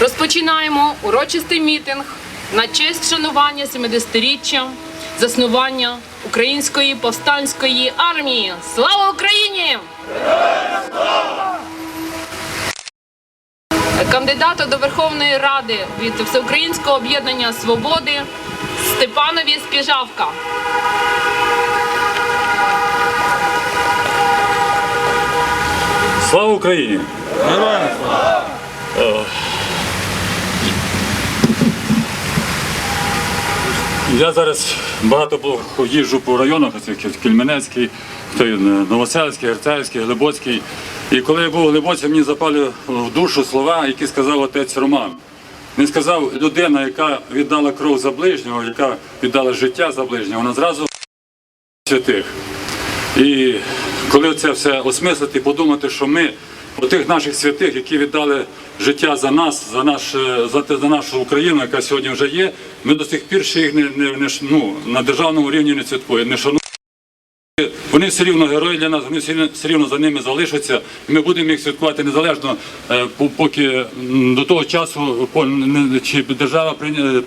Розпочинаємо урочистий мітинг на честь вшанування 70-річчя заснування Української повстанської армії. Слава Україні! Кандидату до Верховної Ради від Всеукраїнського об'єднання Свободи Степанові Спіжавка. Слава Україні! Героям слава! Я зараз багато їжджу по районах, той, е, Новоселський, Герцаївський, Глибоцький. І коли я був у Глибоці, мені запали в душу слова, які сказав отець Роман. Він сказав, людина, яка віддала кров за ближнього, яка віддала життя за ближнього, вона зразу святих. І коли це все осмислити, подумати, що ми, отих наших святих, які віддали життя за нас, за, наш, е, за, за нашу Україну, яка сьогодні вже є, ми до сих пір ще їх не, не, не ну, на державному рівні не святкуємо, не шануємо. Вони все рівно герої для нас, вони все рівно, за ними залишаться, і ми будемо їх святкувати незалежно, е, поки до того часу чи держава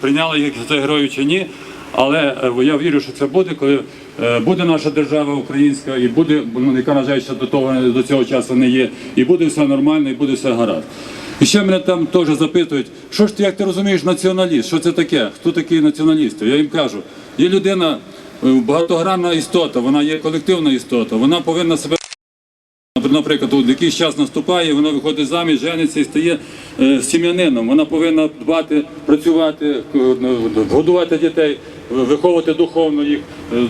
прийняла їх за героїв чи ні. Але е, я вірю, що це буде, коли е, буде наша держава українська, і буде, ну, яка на жаль, ще до того до цього часу не є, і буде все нормально, і буде все гаразд. І ще мене там теж запитують, що ж ти, як ти розумієш, націоналіст? Що це таке? Хто такий націоналіст? Я їм кажу, є людина, е, багатогранна істота, вона є колективна істота, вона повинна себе. Наприклад, от якийсь час наступає, вона виходить заміж, жениться і стає сім'янином. Вона повинна дбати, працювати, ну, годувати дітей, виховувати духовно їх, е,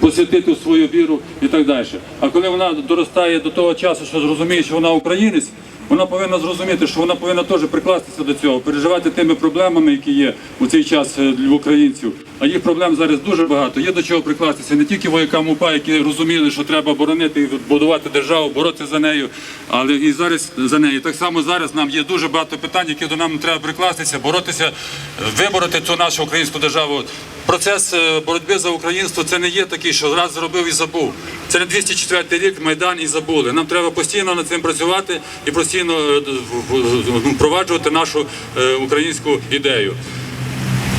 посвятити свою віру і так далі. А коли вона доростає до того часу, що зрозуміє, що вона українець, вона повинна зрозуміти, що вона повинна теж прикластися до цього, переживати тими проблемами, які є у цей час е, для українців. А їх проблем зараз дуже багато. Є до чого прикластися не тільки воякам УПА, які розуміли, що треба боронити будувати державу, боротися за нею, але і зараз за нею. Так само зараз нам є дуже багато питань, які до нам треба прикластися, боротися, вибороти цю нашу українську державу. Процес е, боротьби за українство це не є такий, що раз зробив і забув. Це не 204 рік Майдан і забули. Нам треба постійно над цим працювати і постійно е, впроваджувати нашу е, українську ідею.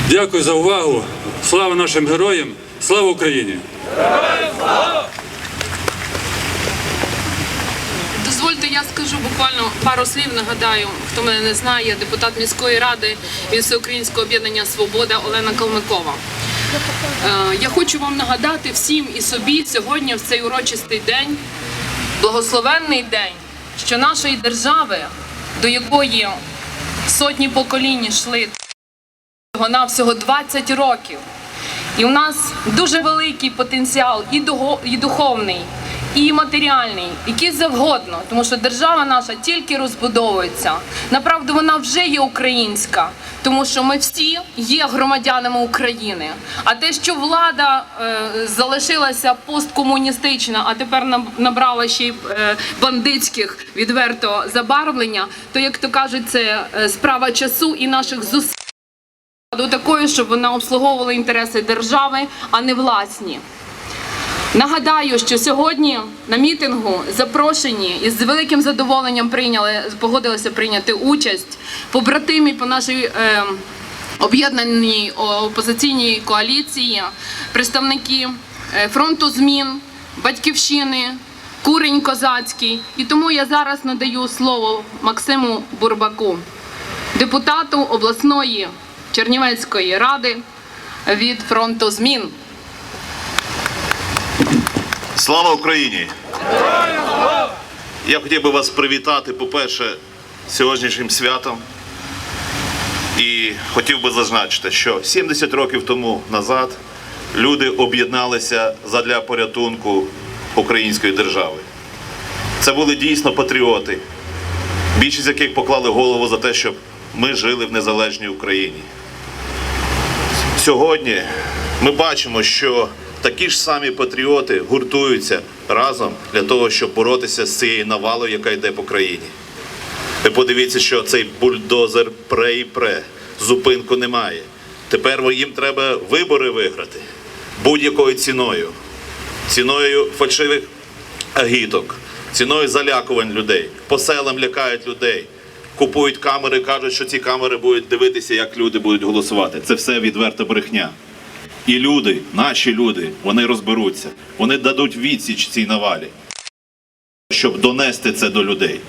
Дякую за увагу. Слава нашим героям! Слава Україні! Дозвольте, я скажу буквально пару слів. Нагадаю, хто мене не знає, депутат міської ради від Всеукраїнського об'єднання Свобода Олена Калмикова. Е, Я хочу вам нагадати всім і собі сьогодні, в цей урочистий день, благословенний день, що нашої держави, до якої сотні поколінь йшли всього 20 років. І у нас дуже великий потенціал і духовний, і матеріальний, який завгодно, тому що держава наша тільки розбудовується. Направду вона вже є українська, тому що ми всі є громадянами України. А те, що влада е, залишилася посткомуністична, а тепер наб- набрала ще й е, бандитських відверто забарвлення, то як то кажуть, це е, справа часу і наших зусиль до такої, щоб вона обслуговувала інтереси держави, а не власні. Нагадаю, що сьогодні на мітингу запрошені і з великим задоволенням прийняли, погодилися прийняти участь побратимі по нашій е, об'єднаній опозиційній коаліції, представники е, фронту змін, батьківщини, курень козацький. І тому я зараз надаю слово Максиму Бурбаку депутату обласної Чернівецької ради від фронту змін. Слава Україні! Я хотів би вас привітати, по-перше, сьогоднішнім святом. І хотів би зазначити, що 70 років тому назад люди об'єдналися задля порятунку української держави. Це були дійсно патріоти, більшість яких поклали голову за те, щоб ми жили в незалежній Україні. Сьогодні ми бачимо, що такі ж самі патріоти гуртуються разом для того, щоб боротися з цією навалою, яка йде по країні. Ви подивіться, що цей бульдозер пре і пре, зупинку немає. Тепер їм треба вибори виграти будь-якою ціною, ціною фальшивих агіток, ціною залякувань людей, по селам лякають людей. купують камери, кажуть, що ці камери будуть дивитися, як люди будуть голосувати. Це все відверта брехня. І люди, наші люди, вони розберуться, вони дадуть відсіч цій навалі, щоб донести це до людей.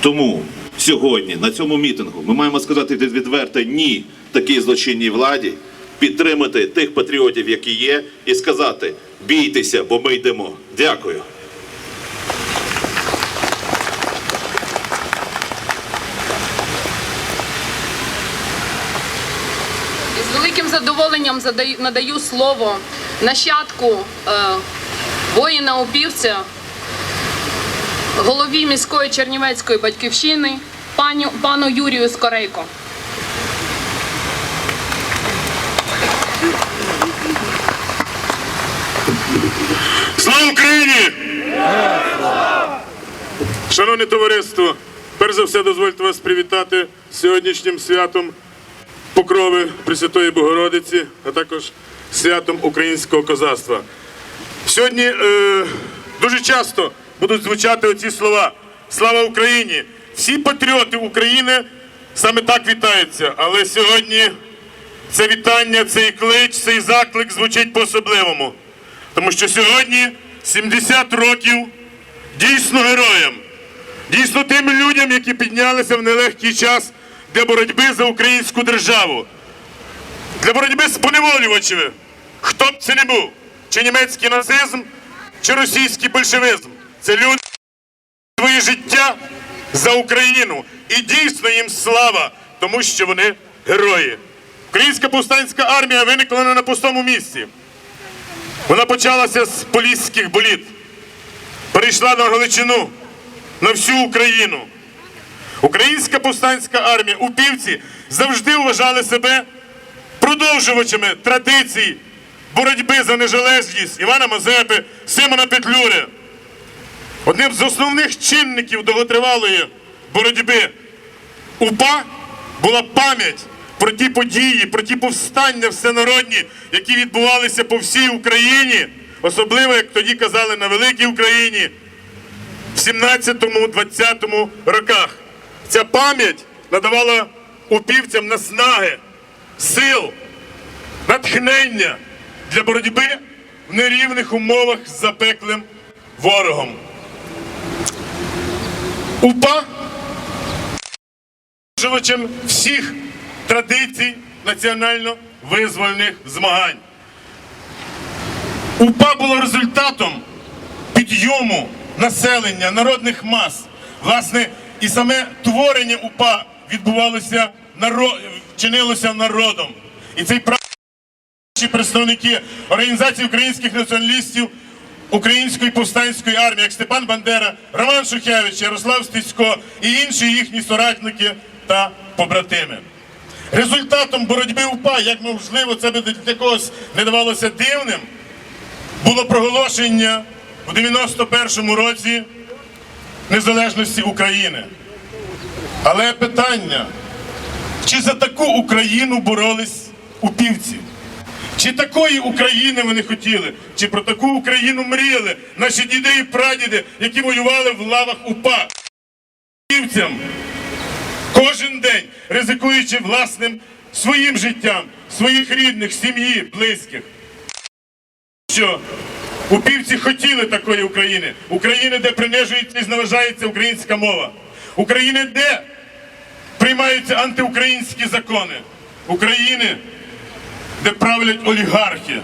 Тому сьогодні на цьому мітингу ми маємо сказати відверто ні такій злочинній владі, підтримати тих патріотів, які є, і сказати: бійтеся, бо ми йдемо. Дякую. І з великим задоволенням задаю, надаю слово нащадку е, воїна упівця, голові міської Чернівецької батьківщини, паню, пану Юрію Скорейко. Слава Україні! Шановне товариство, перш за все дозвольте вас привітати сьогоднішнім святом Покрови Пресвятої Богородиці, а також святом українського козацтва. Сьогодні е, дуже часто будуть звучати оці слова Слава Україні! Всі патріоти України саме так вітаються, але сьогодні це вітання, цей клич, цей заклик звучить по-особливому. Тому що сьогодні 70 років дійсно героям, дійсно тим людям, які піднялися в нелегкий час для боротьби за українську державу, для боротьби з поневолювачами, хто б це не був, чи німецький нацизм, чи російський большевизм. Це люди своє життя за Україну. І дійсно їм слава, тому що вони герої. Українська повстанська армія виникла не на пустому місці. Вона почалася з поліських боліт, перейшла на Галичину, на всю Україну. Українська повстанська армія, упівці завжди вважали себе продовжувачами традицій боротьби за незалежність Івана Мазепи, Симона Петлюри. Одним з основних чинників довготривалої боротьби УПА була пам'ять про ті події, про ті повстання всенародні, які відбувалися по всій Україні, особливо, як тоді казали, на Великій Україні в 17-20 роках. Ця пам'ять надавала упівцям наснаги, сил, натхнення для боротьби в нерівних умовах з запеклим ворогом. УПА продовжувачем всіх традицій національно-визвольних змагань. УПА було результатом підйому населення, народних мас. Власне, і саме творення УПА відбувалося наро- чинилося народом. І цей прав представники Організації українських націоналістів Української повстанської армії, як Степан Бандера, Роман Шухевич, Ярослав Стецько і інші їхні соратники та побратими. Результатом боротьби УПА, як можливо, це би для когось не давалося дивним, було проголошення у 91-му році незалежності України. Але питання, чи за таку Україну боролись упівці? Чи такої України вони хотіли? Чи про таку Україну мріяли наші діди і прадіди, які воювали в лавах УПА? Упівцям кожен день ризикуючи власним своїм життям, своїх рідних, сім'ї, близьких. Що упівці хотіли такої України, України, де принижується і зневажається українська мова, України, де приймаються антиукраїнські закони, України, де правлять олігархи.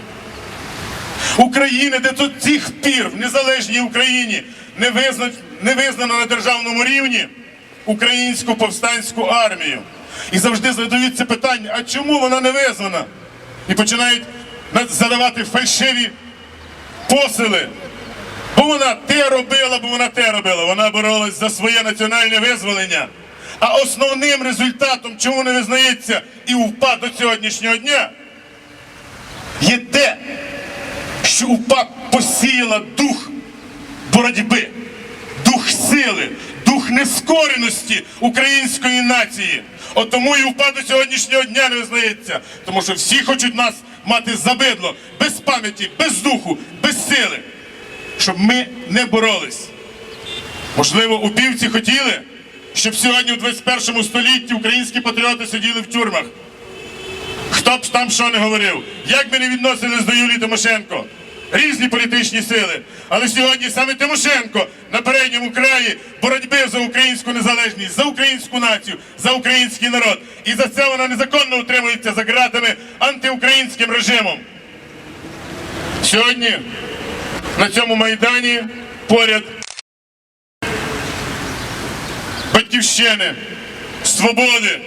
України, де до цих пір в незалежній Україні не, визна... не визнано на державному рівні українську повстанську армію. І завжди задаються питання, а чому вона не визнана? І починають задавати фальшиві посили. Бо вона те робила, бо вона те робила. Вона боролась за своє національне визволення. А основним результатом, чому не визнається і УПА до сьогоднішнього дня, є те, що УПА посіяла дух боротьби, дух сили, дух нескореності української нації. От тому і УПА до сьогоднішнього дня не визнається, тому що всі хочуть нас мати забидло, без пам'яті, без духу, без сили, щоб ми не боролись. Можливо, упівці хотіли, щоб сьогодні у 21 столітті українські патріоти сиділи в тюрмах. Хто б там що не говорив, як би не відносились до Юлії Тимошенко, різні політичні сили. Але сьогодні саме Тимошенко на передньому краї боротьби за українську незалежність, за українську націю, за український народ. І за це вона незаконно утримується за ґратами антиукраїнським режимом. Сьогодні на цьому майдані поряд батьківщини, свободи,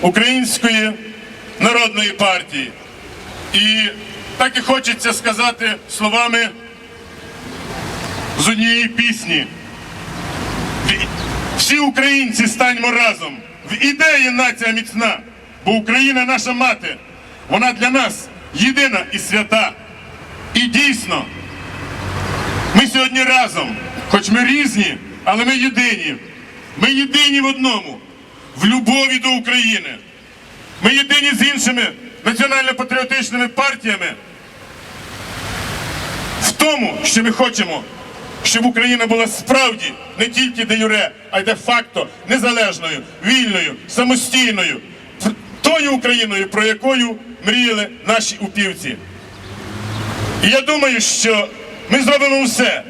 української народної партії. І так і хочеться сказати словами з однієї пісні. Всі українці станьмо разом. В ідеї нація міцна, бо Україна наша мати. Вона для нас єдина і свята. І дійсно, ми сьогодні разом, хоч ми різні, але ми єдині. Ми єдині в одному, в любові до України. Ми єдині з іншими національно-патріотичними партіями тому, що ми хочемо, щоб Україна була справді не тільки де юре, а й де факто незалежною, вільною, самостійною, тою Україною, про якою мріяли наші упівці. І я думаю, що ми зробимо все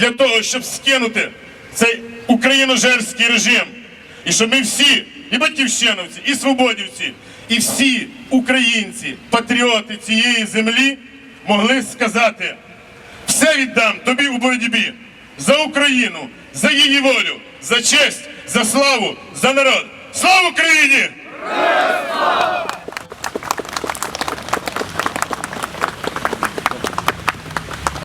для того, щоб скинути цей україножерський режим. І щоб ми всі, і батьківщиновці, і свободівці, і всі українці, патріоти цієї землі могли сказати: все віддам тобі у боротьбі за Україну, за її волю, за честь, за славу, за народ. Слава Україні!